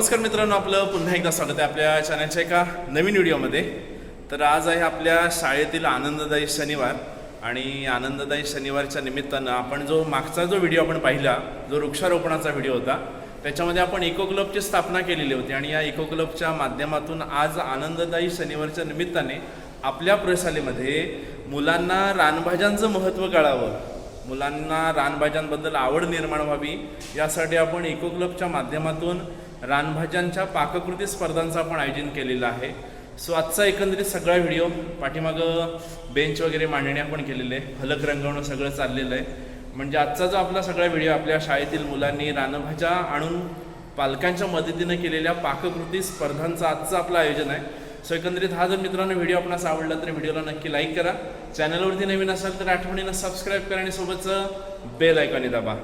नमस्कार मित्रांनो आपलं पुन्हा एकदा स्वागत आहे आपल्या चॅनलच्या एका नवीन व्हिडिओमध्ये तर आज आहे आपल्या शाळेतील आनंददायी शनिवार आणि आनंददायी शनिवारच्या निमित्तानं आपण जो मागचा जो व्हिडिओ आपण पाहिला जो वृक्षारोपणाचा व्हिडिओ होता त्याच्यामध्ये आपण इको क्लबची स्थापना केलेली होती आणि या इको क्लबच्या माध्यमातून आज आनंददायी शनिवारच्या निमित्ताने आपल्या प्रशालेमध्ये मुलांना रानभाज्यांचं महत्त्व कळावं मुलांना रानभाज्यांबद्दल आवड निर्माण व्हावी यासाठी आपण इको क्लबच्या माध्यमातून रानभाज्यांच्या पाककृती स्पर्धांचं आपण आयोजन केलेलं आहे. सो आजचा एकंदरीत सगळा व्हिडिओ पाठीमागं बेंच वगैरे मांडण्या आपण केलेले आहे फलक रंगवणं सगळं चाललेलं आहे. म्हणजे आजचा जो आपला सगळा व्हिडिओ आपल्या शाळेतील मुलांनी रानभाज्या आणून पालकांच्या मदतीनं केलेल्या पाककृती स्पर्धांचं आजचं आपलं आयोजन आहे. सो एकंदरीत हा जर मित्रांनो व्हिडिओ आपणास आवडला तर व्हिडिओला नक्की लाईक करा. चॅनलवरती नवीन असाल तर आठवणीनं सबस्क्राईब करा आणि सोबतचं बेल ऐकाने दाबा.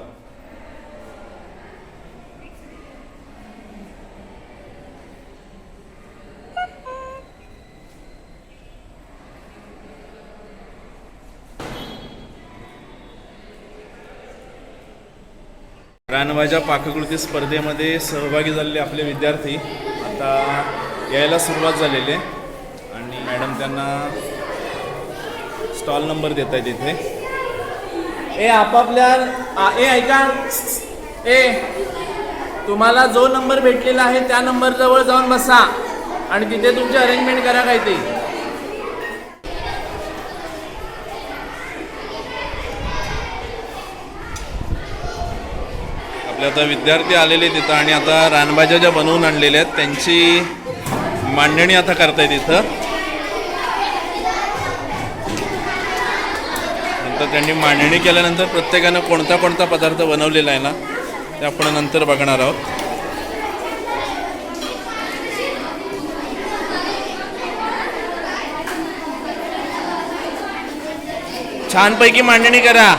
रानभाज्या पाककृती स्पर्धेमध्ये सहभागी झालेले आपले विद्यार्थी आता यायला सुरुवात झालेली आहे. आणि मॅडम त्यांना स्टॉल नंबर देत आहेत इथे. ए आपापल्या ए ऐका. ए तुम्हाला जो नंबर भेटलेला आहे त्या नंबर जवळ जाऊन बसा. आणि तिथे तुमची अरेंजमेंट करा काय आपले आता विद्यार्थी आलेले तिथं आणि आता रानभाज्या ज्या बनवून आणलेल्या आहेत त्यांची मांडणी आता करतायत इथं. नंतर त्यांनी मांडणी केल्यानंतर प्रत्येकानं कोणता कोणता पदार्थ बनवलेला आहे ना ते आपण नंतर बघणार आहोत. छानपैकी मांडणी करा.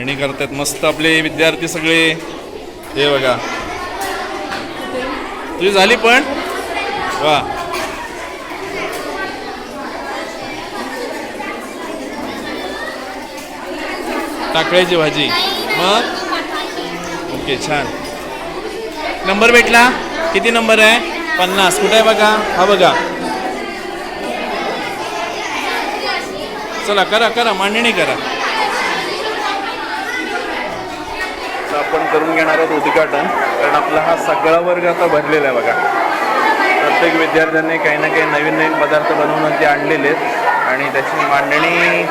मांडणी करतात मस्त आपले विद्यार्थी सगळे. हे बघा. तुझी झाली पण? वा. टाकळ्याची भाजी. मग? ओके छान. नंबर भेटला? किती नंबर आहे? पन्नास. कुठे आहे बघा? हा बघा. चला करा करा. मांडणी करा तर आपण करून घेणार आहोत उद्घाटन कारण आपला हा सगळा वर्ग आता भरलेला आहे बघा. प्रत्येक विद्यार्थ्यांनी काही ना काही नवीन नवीन पदार्थ बनवून ते आणलेले आहेत. आणि त्याची मांडणी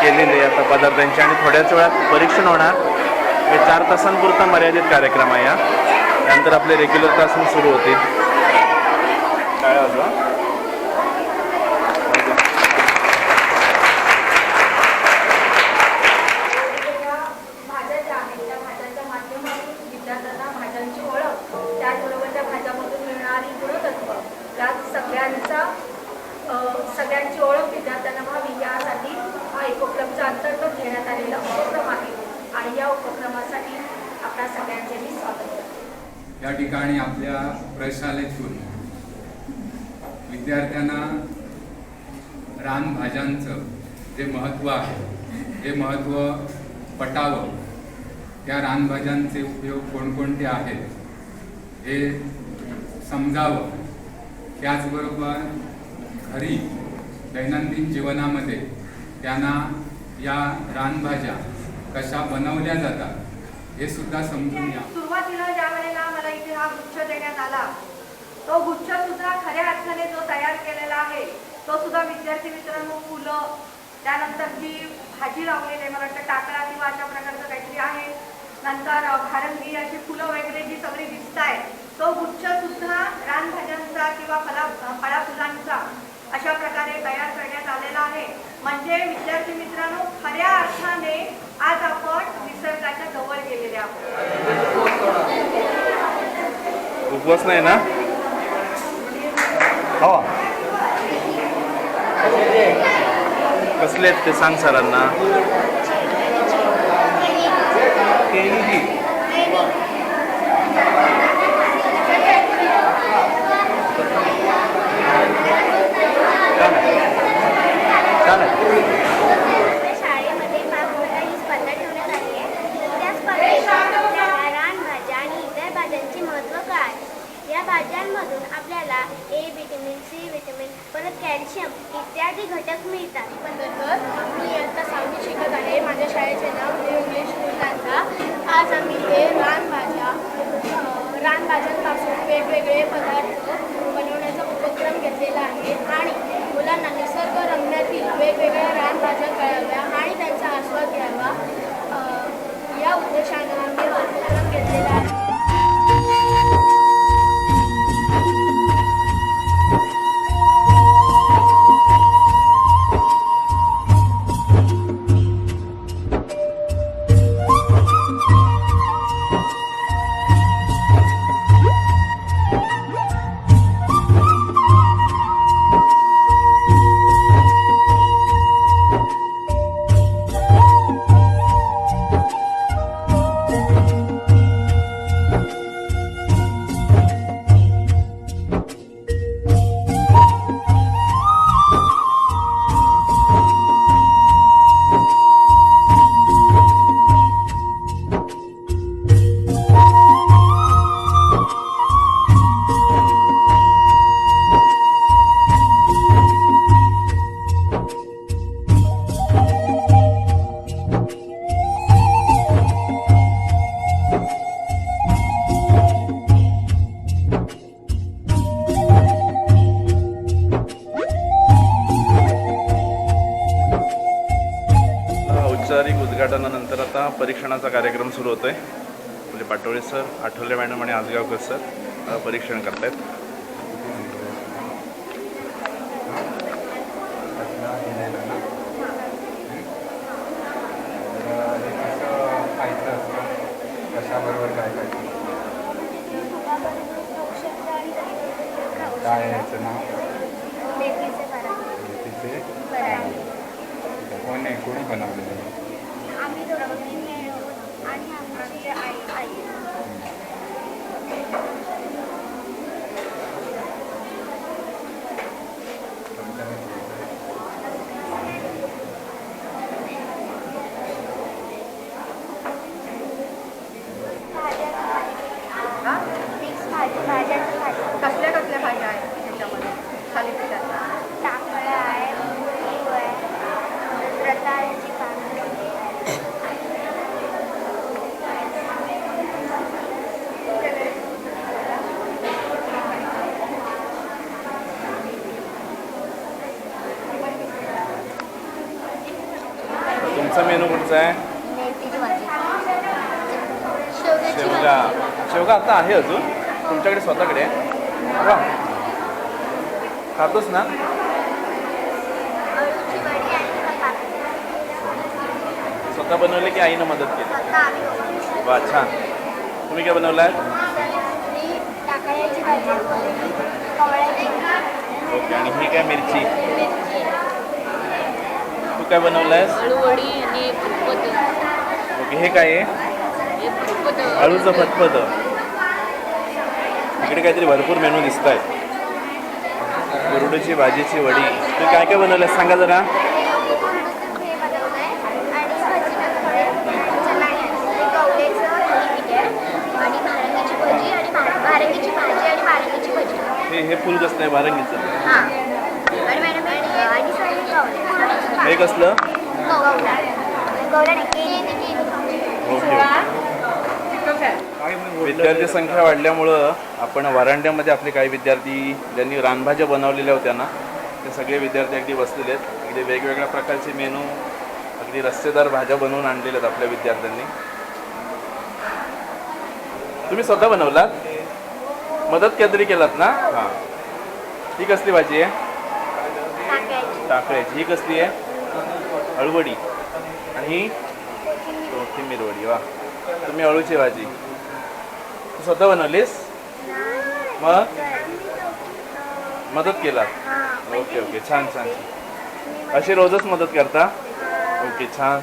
केलेली आहे आता पदार्थांची. आणि थोड्याच वेळात परीक्षण होणार. हे चार तासांपुरता मर्यादित कार्यक्रम आहे हा. त्यानंतर आपले रेग्युलर तास सुरू होतील. काय वाजवा वेगवेगळ्या भाज्या ज्या आहेत त्या भाज्यांच्या माध्यमातून विद्यार्थ्यांना भाज्यांची ओळख त्याचबरोबर त्या भाज्यामधून मिळणारी गुणतत्व या सगळ्यांचा अ, सगळ्यांची ओळख विद्यार्थ्यांना व्हावी यासाठी हा उपक्रमच्या अंतर्गत घेण्यात आलेला उपक्रम आहे आणि या उपक्रमासाठी आपल्या सगळ्यांचे मी स्वागत करते या ठिकाणी आपल्या प्रशालेतून विद्यार्थ्यांना रानभाज्यांचं जे महत्त्व आहे हे महत्त्व पटावं त्या रानभाज्यांचे उपयोग कोणकोणते आहेत हे समजावं त्याचबरोबर घरी दैनंदिन जीवनामध्ये त्यांना या रानभाज्या कशा बनवल्या जातात हे सुद्धा समजून घ्या. सुरुवातीला ज्या वेळेला मला इथे हा गुच्छ देण्यात आला तो गुच्छ सुद्धा खऱ्या अर्थाने जो तयार केलेला आहे तो सुद्धा विद्यार्थी मित्रांनो फुलं त्यानंतर जी भाजी लावलेली आहे मला वाटतं टाकळा किंवा अशा प्रकारचं काहीतरी आहे नंतर अ, अशी फुलं वगैरे जी सगळी दिसत आहे तो गुच्छ सुद्धा रानभाज्यांचा किंवा फला फळा फुलांचा अशा प्रकारे तयार करण्यात आलेला आहे. म्हणजे विद्यार्थी मित्रांनो खऱ्या अर्थाने आज आपण निसर्गाच्या जवळ गेलेले आहोत. उपवास नाही ना? हो. कसले आहेत ते सांग सरांना. परत कॅल्शियम इत्यादी घटक मिळतात. तर मी आता सांगू शिकत आहे माझ्या शाळेचे नाव न्यू इंग्लिश मुलांचा आज आम्ही हे रानभाज्या रानभाज्यांपासून वेगवेगळे पदार्थ बनवण्याचा उपक्रम घेतलेला आहे. आणि सुरू होतं आहे म्हणजे पाटोळे सर आठवले मॅडम आणि आजगावकर सर परीक्षण करत आहेत काय यायचं नाव मेथीचे पराठे तिथे पराठे कोण आहे कोणी बनवलेलं आहे आम्ही दोघांनी मिळून आणि आमची आई आई तुमच्या हा? मिक्स भाजी भाज्यांची भाजी कसल्या कसल्या भाज्या आहेत त्याच्यामध्ये थालीपीठात टाकळं आहे मूग आहे रताळ्याची पानं कुठचा आहे. मेथीची भाजी शेवग्याची शेवगा. भाजी शेवगा आता आहे अजून. तुमच्याकडे स्वतःकडे आहे. वा. खातोस ना? अळूची वडी आणि चपाती स्वतः बनवले की आईनं मदत केली? आम्ही बनवली. वा छान. तुम्ही काय बनवलाय? मी टाकळ्याची भाजी कवळ्याची भाजी ओके आणि ही काय मिरची? मिरची. तू काय बनवलायस? अळूवडी आणि फतफत ओके हे काय आहे? फतफत आळूचं फतफत इकडे काहीतरी भरपूर मेनू दिसत आहेत कुरडूची भाजीची वडी. तू काय काय बनवलंय सांगा जरा. हे बनवलं आहे? हे. आहे फुल कसलं आहे कवळे हे कसलं? विद्यार्थी संख्या वाढल्यामुळं आपण वरांड्यामध्ये आपले काही विद्यार्थी ज्यांनी रानभाज्या बनवलेल्या होत्या ना ते सगळे विद्यार्थी अगदी बसलेले आहेत. अगदी वेगवेगळ्या प्रकारचे मेनू अगदी रस्तेदार भाज्या बनवून आणलेल्या आहेत आपल्या विद्यार्थ्यांनी. तुम्ही स्वतः बनवलात? मदत काहीतरी केलात ना? हां. ही कसली भाजी आहे? टाकळ्याची ही कसली आहे? अळवडी आणि कोथिंबीर वडी वा. तुम्ही अळूची भाजी. तू स्वतः बनवलीस? मग? मदत केला? Okay okay. छान छान अशी रोजच मदत करता? ओके छान.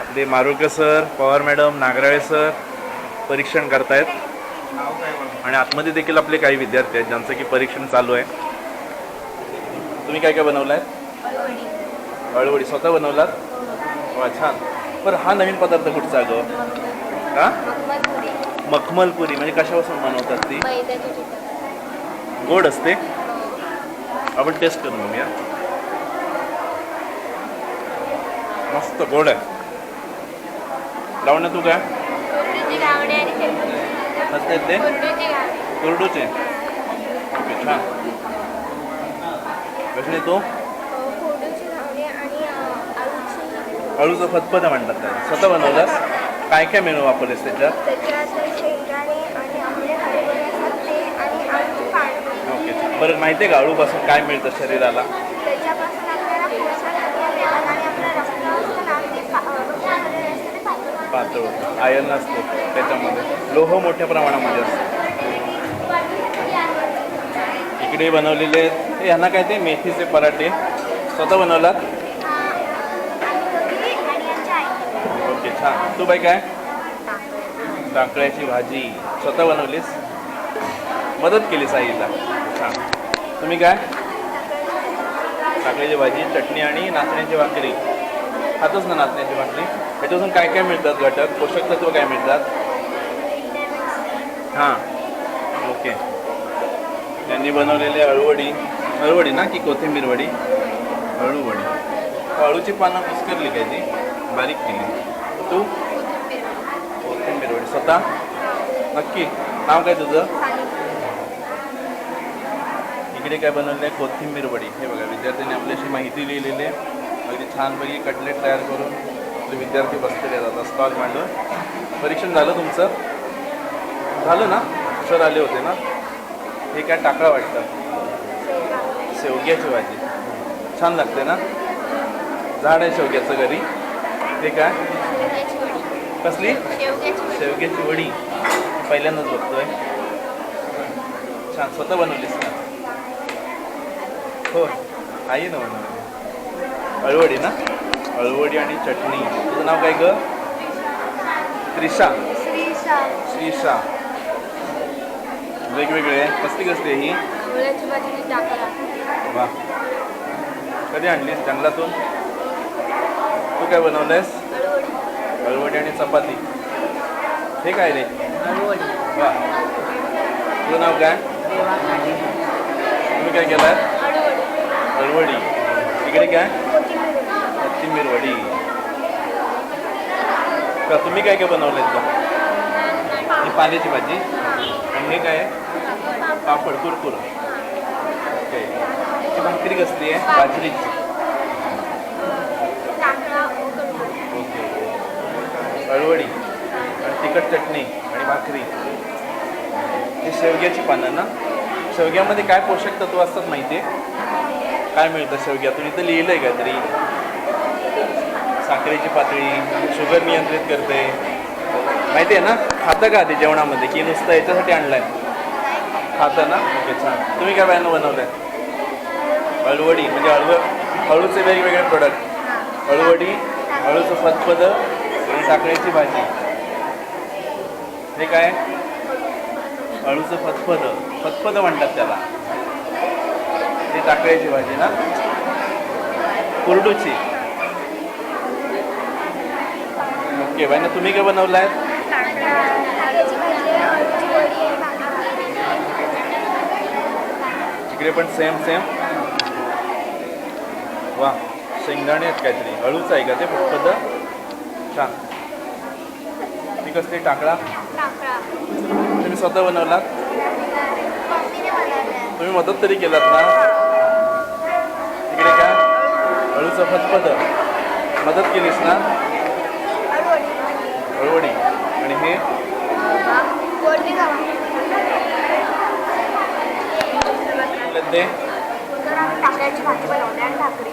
आपले Marulkar sir Pawar madam Nagrale sir परीक्षण करतायत. आणि आतमध्ये देखील आपले काही विद्यार्थी आहेत ज्यांचं की परीक्षण चालू आहे. तुम्ही काय काय बनवलं आहे अळवडी स्वतः बनवलात? वा छान. बरं हा नवीन पदार्थ कुठचा ग? का मखमलपुरी म्हणजे कशापासून बनवतात ती? गोड असते? आपण टेस्ट करून बघूया मस्त गोड आहे. लावण्या तू काय? ते? कुरडूची. ओके छान. कशी तू कुरडूची गावडे आणि आळूची अळूचं फतफत म्हणतात त्याला. स्वतः बनवलंस काय काय मेनू वापरलेस त्याच्यात? ओके बरं माहिती आहे का अळूपासून काय मिळतं शरीराला? पातळ आयर्न असतं त्याच्यामध्ये. लोह मोठ्या प्रमाणामध्ये असतं. इकडे बनवलेले आहेत. ह्यांना काय ते मेथीचे पराठे. स्वतः बनवलात आणि दोघी आणि यांच्या आई ओके छान तू बाई काय टाकळ्याची भाजी. स्वतः बनवलीस? मदत केलीस आईला. छान. तुम्ही काय? टाकळ्याची भाजी चटणी आणि नाचण्याची भाकरी. खातच ना नाचण्याची भाकरी? त्याच्यापासून काय काय मिळतात घटक? पोषक तत्व काय मिळतात? हां. ओके. त्यांनी बनवलेले अळूवडी. अळूवडी ना की कोथिंबीर वडी? अळूवडी. अळूची पानं कुस्करली काय ती? बारीक केली. तू? स्वतः? नक्की. नाव काय तुझं? इकडे काय बनवलं आहे? कोथिंबीर वडी. हे बघा विद्यार्थ्यांनी आपल्याशी माहिती लिहिलेली आहे. अगदी छानपैकी कटलेट तयार करून आपले विद्यार्थी बसलेले आता स्टॉल मांडून. परीक्षण झालं तुमचं? झालं ना? सर आले होते ना? हे काय टाकळा वाटतं? शेवग्याची भाजी. छान लागते ना? झाड आहे शेवग्याचं घरी. ते काय? कसली? शेवग्याची वडी. पहिल्यांदाच बघतोय. छान स्वतः बनवलीस ना? हो. आई ना बनवली. अळवडी ना? अळवडी आणि चटणी. तुझं नाव काय ग? त्रिशा. श्रीशा वेगवेगळे कसली कसली आहे ही? वा. कधी आणलीस? जंगलातून? तू काय बनवलंयस? अळवडी आणि चपाती. हे काय रे? वा. तुझं नाव काय? तुम्ही काय केलाय? अळवडी इकडे काय? कोथिंबीर. वडी. का तुम्ही काय काय बनवलंय का ही पाल्याची भाजी? आणि हे काय? आहे पापड कुरकुर. ओके. ही भाकरी कसली आहे? बाजरीची टाकला ओके अळवडी आणि तिखट चटणी आणि भाकरी. ही शेवग्याची पानं ना? शेवग्यामध्ये काय पोषक तत्व असतात माहिती आहे? काय मिळतं शेवग्यातून? इथं लिहिलं आहे काहीतरी. साखरेची पातळी शुगर नियंत्रित करते. माहिती आहे ना? खातं का ते जेवणामध्ये? की नुसतं याच्यासाठी आणलंय? खातं ना? ओके छान. तुम्ही काय बायानं बनवलंय अळवडी म्हणजे अळव अळूचे वेगवेगळे प्रोडक्ट अळवडी अळूचं फतफद साखळ्याची भाजी. हे काय? अळूचं फतफद फतफद म्हणतात त्याला. ते साखळ्याची भाजी ना? कुरडूची. ओके भाई ना तुम्ही काय बनवलाय? आहे इकडे पण सेम सेम वा शेंगदाणे आहेत काहीतरी. अळूचं आहे का ते फतफद छान. ती कसली टाकळा तुम्ही स्वतः बनवलात? तुम्ही मदत तरी केलात ना? इकडे काय अळूचं फतफद मदत केलीस ना? अळवडी आणि हे? ते? भाजी आणि भाकरी.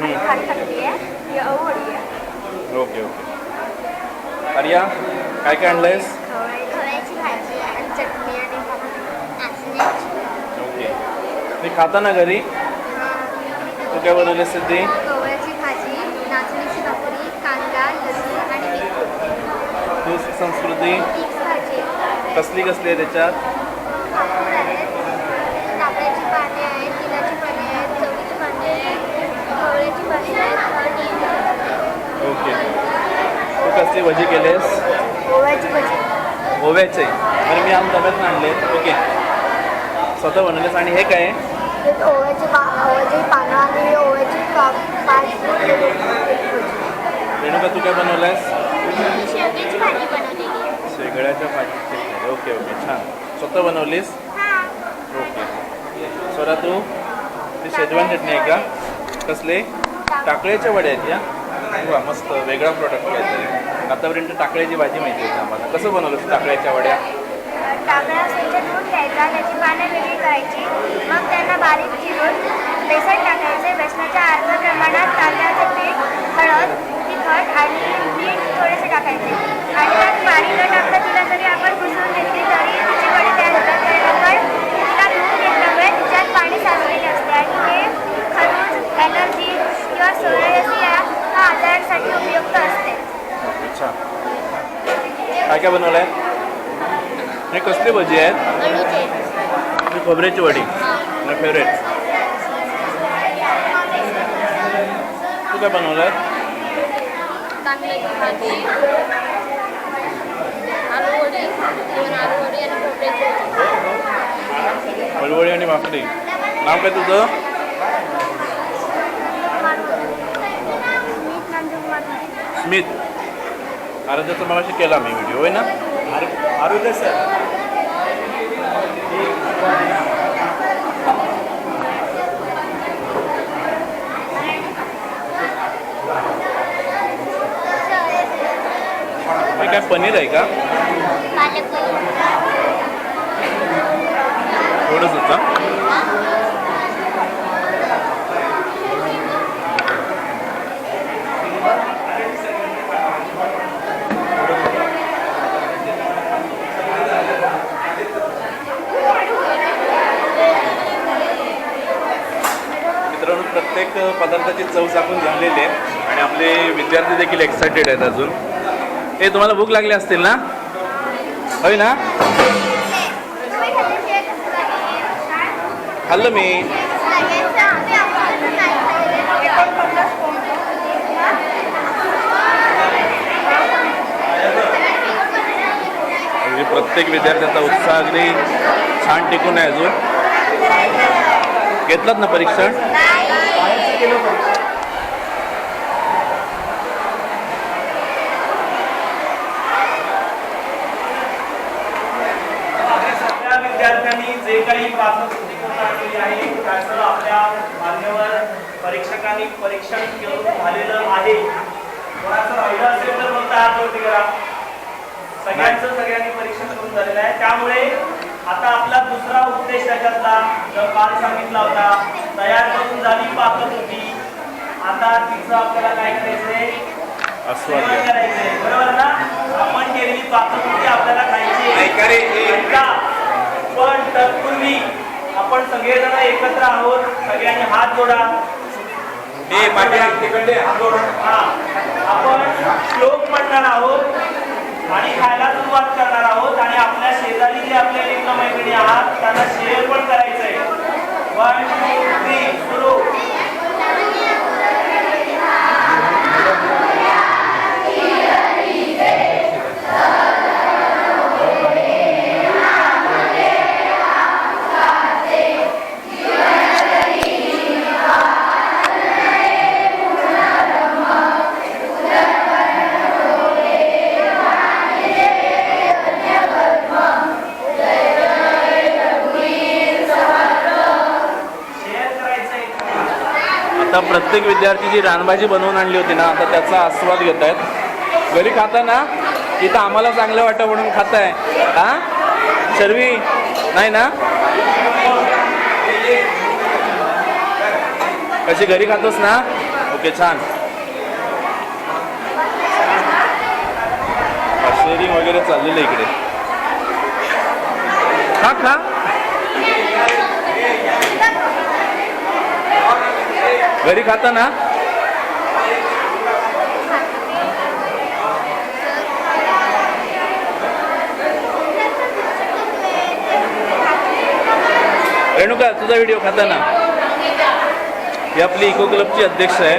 आणि ही ओके ओके. आर्या? काय काय आणलंयस? खवळ्याची भाजी आणि चटणी आणि ओके. मी खाता ना घरी. तू काय बनवलेस ते? गव्हाची भाजी नाचणीची भाकरी कांदा लसूण आणि तू संस्कृती? मिक्स भाजी कसली कसली आहे त्याच्यात? पापड आहेत टाकल्याची पाने आहेत तिलाची पाने आहेत चवळीची पाने आहेत गवळ्याची भाजी आहेत आणि ओके. तू कसली भजी केलीस गोव्याची भाजी. ओव्याचे आणि मी आम डब्यात आणले. ओके. स्वतः बनवलेस आणि हे काय? आहे ओव्याची ओव्याची पानं आणि ओव्याची रेणुका तू काय बनवलंयस? शेवग्याची भाजी बनवलेली शेगड्याच्या भाजीचे ओके ओके. छान. स्वतः बनवलीस? हां. ओके. स्वरा तू? ती शेजवान चटणी आहे का? कसले? टाकळ्याच्या वड्या आहेत या? वा मस्त. वेगळा प्रोडक्ट काहीतरी. आतापर्यंत टाकळ्याची भाजी माहिती होती आम्हाला? कसं बनवलं टाकळ्याच्या वड्या? टाकळ्या स्वच्छ धुवून घ्यायचा त्याची पानं वेगळी करायची. मग त्यांना बारीक चिरून बेसन टाकायचे. बेसनाच्या अर्ध प्रमाणात तांदळाचं पीठ हळद तिखट आणि मीठ थोडेसे टाकायचे आणि त्यात पाणी न टाकता तिला जरी आपण घुसवून घेतली तरी तिची वडी तयार होतात त्यानंतर तिला धुवून घेतल्यामुळे तिच्यात पाणी साचलेले असते आणि हे खरबूज ॲलर्जी किंवा सोरेसिया हा आजारांसाठी उपयुक्त असते अच्छा काय काय बनवलं आहे हे कसली भजी आहेत. खोबऱ्याची वडी. माझी फेवरेट तू काय बनवलं आहे तांदळाची भाजी. आलूवडी. दोन आलूवडी आणि खोबऱ्याची. हळवळी आणि भाकरी. नाव काय तुझं? स्मित. आराध्याचा मगाशी केला मी व्हिडिओ होय ना? आरोग्य सर. काय पनीर आहे का? थोडंच होतं? मित्रांनो प्रत्येक पदार्थाची चव चाकून झालेली आहे आणि आपले विद्यार्थी देखील एक्सायटेड आहेत अजून. हे तुम्हाला भूक लागली असतील ना? होय ना? खाल्लं मी. म्हणजे प्रत्येक विद्यार्थ्याचा उत्साह अगदी छान टिकून आहे अजून. घेतलात ना परीक्षण सगळ्या विद्यार्थ्यांनी जे काही पात्रकृती करून आणलेली आहे त्याचं आपल्या मान्यवर परीक्षकांनी परीक्षण करून झालेलं आहे. कोणाचं राहिलं असेल तर फक्त हात वरती करा सगळ्यांचं सगळ्यांनी परीक्षण करून झालेलं आहे. त्यामुळे आता आपला दुसरा उद्देश त्याच्यातला जो काल सांगितला होता तयार करून झाली पाककृती आता तिचं आपल्याला काय करायचंय. करायचंय. बरोबर ना? आपण केलेली पाककृती आपल्याला खायची. पण तत्पूर्वी आपण सगळेजण एकत्र आहोत. सगळ्यांनी हात जोडा. हा. आपण श्लोक म्हणणार आहोत आणि खायला सुरुवात करणार आहोत आणि आपल्या शेजारी जे आपल्या मित्र मैत्रिणी आहात त्यांना शेअर पण करायचंय. पण विद्यार्थी जी रानभाजी बनवून आणली होती ना आता त्याचा आस्वाद घेत आहेत घरी खाता ना इथं आम्हाला चांगलं वाटतं म्हणून खाताय. हा? शर्वी नाही ना? कशी घरी खातोस ना? ओके छान. शेअरिंग वगैरे चाललेलं इकडे. खा खा. घरी खाता ना? रेणुका तुझा व्हिडिओ खाता ना? ही आपली इको क्लबची अध्यक्ष आहे.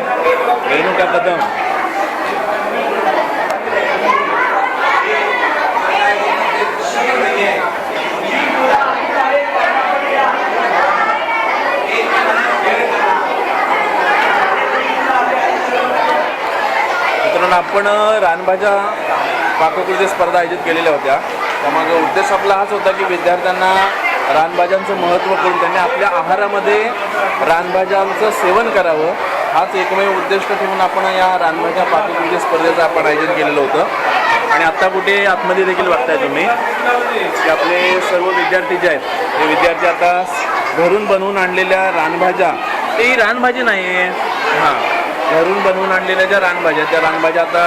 रेणुका कदम ही मुलं आणि शाळेत करण्यामध्ये कारण आपण रानभाज्या पाककृती स्पर्धा आयोजित केलेल्या होत्या. त्यामागे उद्देश आपला हाच होता की विद्यार्थ्यांना रानभाज्यांचं महत्त्व करून त्यांनी आपल्या आहारामध्ये रानभाज्यांचं सेवन करावं. हाच एकमेव उद्दिष्ट ठेवून आपण या रानभाज्या पाककृती स्पर्धेचं आपण आयोजन केलेलं होतं. आणि आत्ता कुठे आतमध्ये देखील बघताय तुम्ही की आपले सर्व विद्यार्थी जे आहेत ते विद्यार्थी आता घरून बनवून आणलेल्या रानभाज्या. ते ही रानभाजी नाही आहे हां. घरून बनवून आणलेल्या ज्या रानभाज्या त्या रानभाज्या आता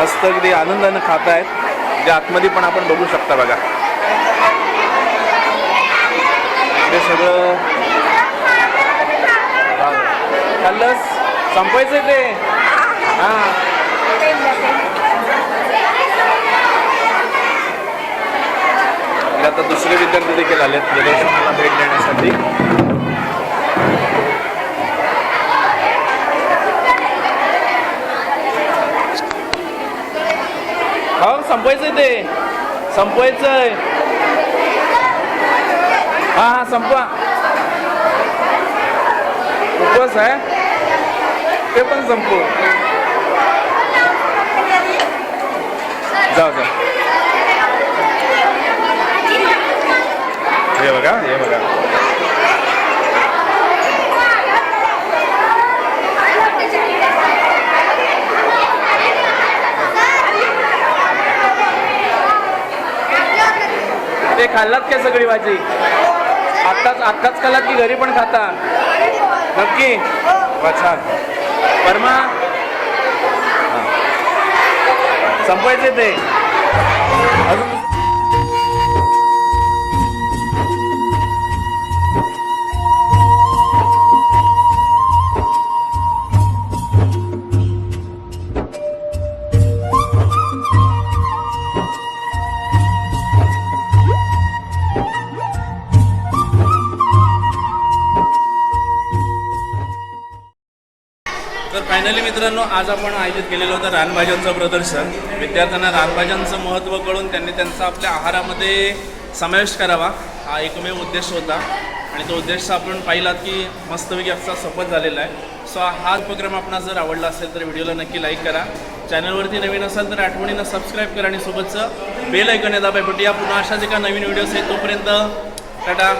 मस्त अगदी आनंदानं खात आहेत. ज्या आतमध्ये पण आपण बघू शकता बघा. इकडे सगळं खाल्लंस? संपायचं ते हां. आता दुसरे विद्यार्थी देखील आलेत प्रदर्शनाला भेट देण्यासाठी. हो संपवायचंय ते. संपवायचंय हा हा संपवा. उपवास आहे? ते पण संपू जाऊ जा हे बघा हे बघा. खाल्लात काय सगळी भाजी? आत्ताच आत्ताच खाल्लात की घरी पण खाता? नक्की? वा परमा संपायचे ते. अजून फायनली मित्रांनो आज आपण आयोजित केलेलं होतं रानभाज्यांचं प्रदर्शन. विद्यार्थ्यांना रानभाज्यांचं महत्त्व कळून त्यांनी त्यांचा आपल्या आहारामध्ये समावेश करावा हा एकमेव उद्देश होता. आणि तो उद्देश आपण पाहिलात की मस्तपैकी असा सफल झालेला आहे. सो हा उपक्रम आपणास जर आवडला असेल तर व्हिडिओला नक्की लाईक करा. चॅनलवरती नवीन असाल तर आठवणीनं सबस्क्राईब करा आणि सोबतचं बेल ऐकून दाबाय भेटूया पुन्हा अशाच एका नवीन व्हिडिओज आहेत तोपर्यंत टाटा!